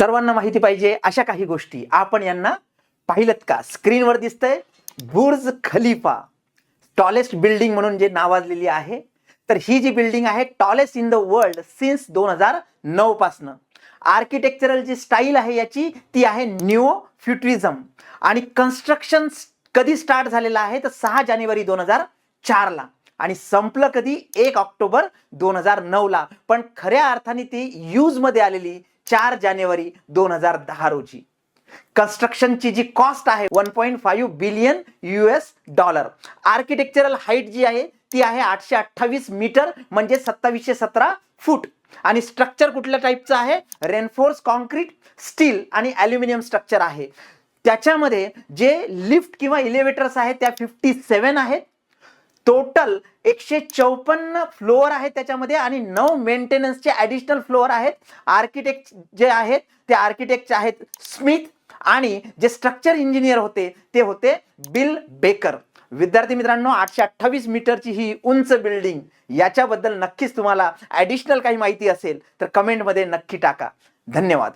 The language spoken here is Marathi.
सर्वांना माहिती पाहिजे अशा काही गोष्टी. आपण यांना पाहिलत का? स्क्रीनवर दिसतंय बुर्ज खलिफा. टॉलेस्ट बिल्डिंग म्हणून जे नावाजलेली आहे तर ही जी बिल्डिंग आहे tallest in the world since दोन हजार नऊ पासनं. आर्किटेक्चरल जी स्टाईल आहे याची ती आहे न्यू फ्युटरिझम आणि कन्स्ट्रक्शन कधी स्टार्ट झालेलं आहे तर सहा जानेवारी दोन हजार चारला. आणि संपलं कधी? एक ऑक्टोबर दोन हजार नऊला. पण खऱ्या अर्थाने ती यूजमध्ये आलेली चार जानेवारी दोन हजार दहा रोजी. कन्स्ट्रक्शनची जी कॉस्ट आहे one point five billion U S dollar architectural height जी आहे ती आहे आठशे अठ्ठावीस मीटर म्हणजे सत्तावीसशे सतरा फूट आणि स्ट्रक्चर कुठल्या टाईपचं आहे? रेनफोर्स कॉन्क्रीट स्टील आणि ॲल्युमिनियम स्ट्रक्चर आहे. त्याच्यामध्ये जे लिफ्ट किंवा इलेव्हेटर्स आहेत त्या फिफ्टी सेवन आहेत. टोटल एकशे चौपन्न फ्लोअर आहेत त्याच्यामध्ये आणि नऊ मेंटेनन्सचे ॲडिशनल फ्लोअर आहेत. आर्किटेक्ट जे आहेत ते आर्किटेक्ट आहेत स्मिथ आणि जे स्ट्रक्चर इंजिनियर होते ते होते बिल बेकर विद्यार्थी मित्रांनो आठशे अठ्ठावीस मीटरची ही उंच बिल्डिंग याच्याबद्दल नक्कीच तुम्हाला ॲडिशनल काही माहिती असेल तर कमेंटमध्ये नक्की टाका. धन्यवाद.